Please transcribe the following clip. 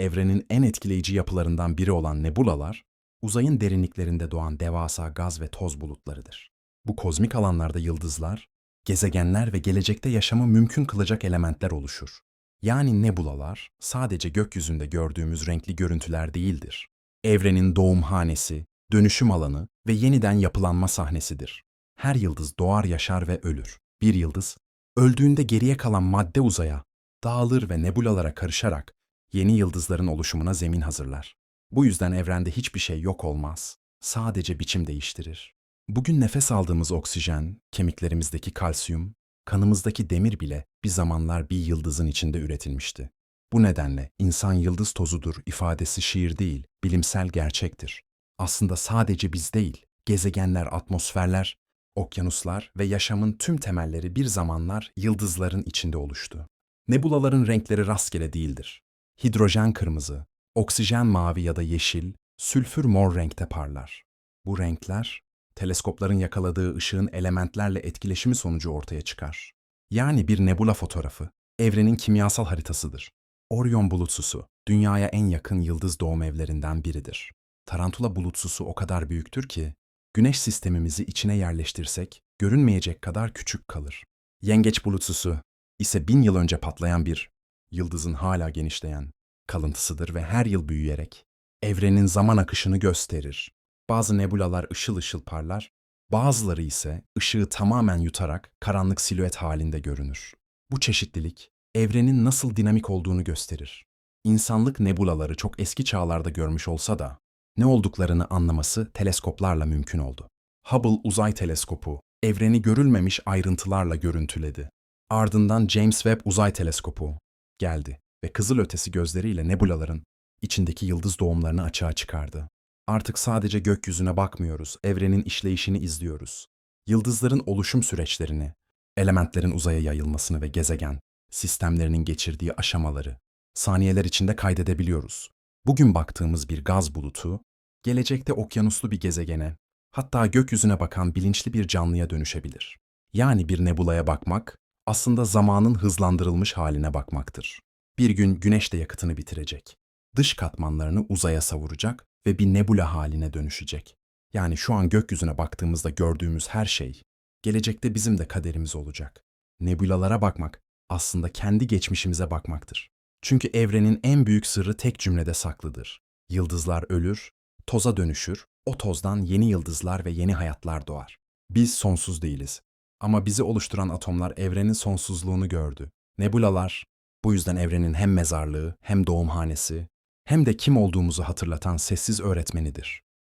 Evrenin en etkileyici yapılarından biri olan nebulalar, uzayın derinliklerinde doğan devasa gaz ve toz bulutlarıdır. Bu kozmik alanlarda yıldızlar, gezegenler ve gelecekte yaşamı mümkün kılacak elementler oluşur. Yani nebulalar sadece gökyüzünde gördüğümüz renkli görüntüler değildir. Evrenin doğumhanesi, dönüşüm alanı ve yeniden yapılanma sahnesidir. Her yıldız doğar, yaşar ve ölür. Bir yıldız, öldüğünde geriye kalan madde uzaya, dağılır ve nebulalara karışarak yeni yıldızların oluşumuna zemin hazırlar. Bu yüzden evrende hiçbir şey yok olmaz. Sadece biçim değiştirir. Bugün nefes aldığımız oksijen, kemiklerimizdeki kalsiyum, kanımızdaki demir bile bir zamanlar bir yıldızın içinde üretilmişti. Bu nedenle insan yıldız tozudur ifadesi şiir değil, bilimsel gerçektir. Aslında sadece biz değil, gezegenler, atmosferler, okyanuslar ve yaşamın tüm temelleri bir zamanlar yıldızların içinde oluştu. Nebulaların renkleri rastgele değildir. Hidrojen kırmızı, oksijen mavi ya da yeşil, sülfür mor renkte parlar. Bu renkler, teleskopların yakaladığı ışığın elementlerle etkileşimi sonucu ortaya çıkar. Yani bir nebula fotoğrafı, evrenin kimyasal haritasıdır. Orion bulutsusu, dünyaya en yakın yıldız doğum evlerinden biridir. Tarantula bulutsusu o kadar büyüktür ki, güneş sistemimizi içine yerleştirsek, görünmeyecek kadar küçük kalır. Yengeç bulutsusu ise bin yıl önce patlayan bir, yıldızın hala genişleyen, kalıntısıdır ve her yıl büyüyerek, evrenin zaman akışını gösterir. Bazı nebulalar ışıl ışıl parlar, bazıları ise ışığı tamamen yutarak karanlık silüet halinde görünür. Bu çeşitlilik, evrenin nasıl dinamik olduğunu gösterir. İnsanlık nebulaları çok eski çağlarda görmüş olsa da, ne olduklarını anlaması teleskoplarla mümkün oldu. Hubble Uzay Teleskopu, evreni görülmemiş ayrıntılarla görüntüledi. Ardından James Webb Uzay Teleskopu geldi ve kızılötesi gözleriyle nebulaların içindeki yıldız doğumlarını açığa çıkardı. Artık sadece gökyüzüne bakmıyoruz, evrenin işleyişini izliyoruz. Yıldızların oluşum süreçlerini, elementlerin uzaya yayılmasını ve gezegen, sistemlerinin geçirdiği aşamaları saniyeler içinde kaydedebiliyoruz. Bugün baktığımız bir gaz bulutu, gelecekte okyanuslu bir gezegene, hatta gökyüzüne bakan bilinçli bir canlıya dönüşebilir. Yani bir nebulaya bakmak, aslında zamanın hızlandırılmış haline bakmaktır. Bir gün güneş de yakıtını bitirecek. Dış katmanlarını uzaya savuracak ve bir nebula haline dönüşecek. Yani şu an gökyüzüne baktığımızda gördüğümüz her şey, gelecekte bizim de kaderimiz olacak. Nebulalara bakmak aslında kendi geçmişimize bakmaktır. Çünkü evrenin en büyük sırrı tek cümlede saklıdır. Yıldızlar ölür, toza dönüşür, o tozdan yeni yıldızlar ve yeni hayatlar doğar. Biz sonsuz değiliz. Ama bizi oluşturan atomlar evrenin sonsuzluğunu gördü. Nebulalar, bu yüzden evrenin hem mezarlığı, hem doğumhanesi, hem de kim olduğumuzu hatırlatan sessiz öğretmenidir.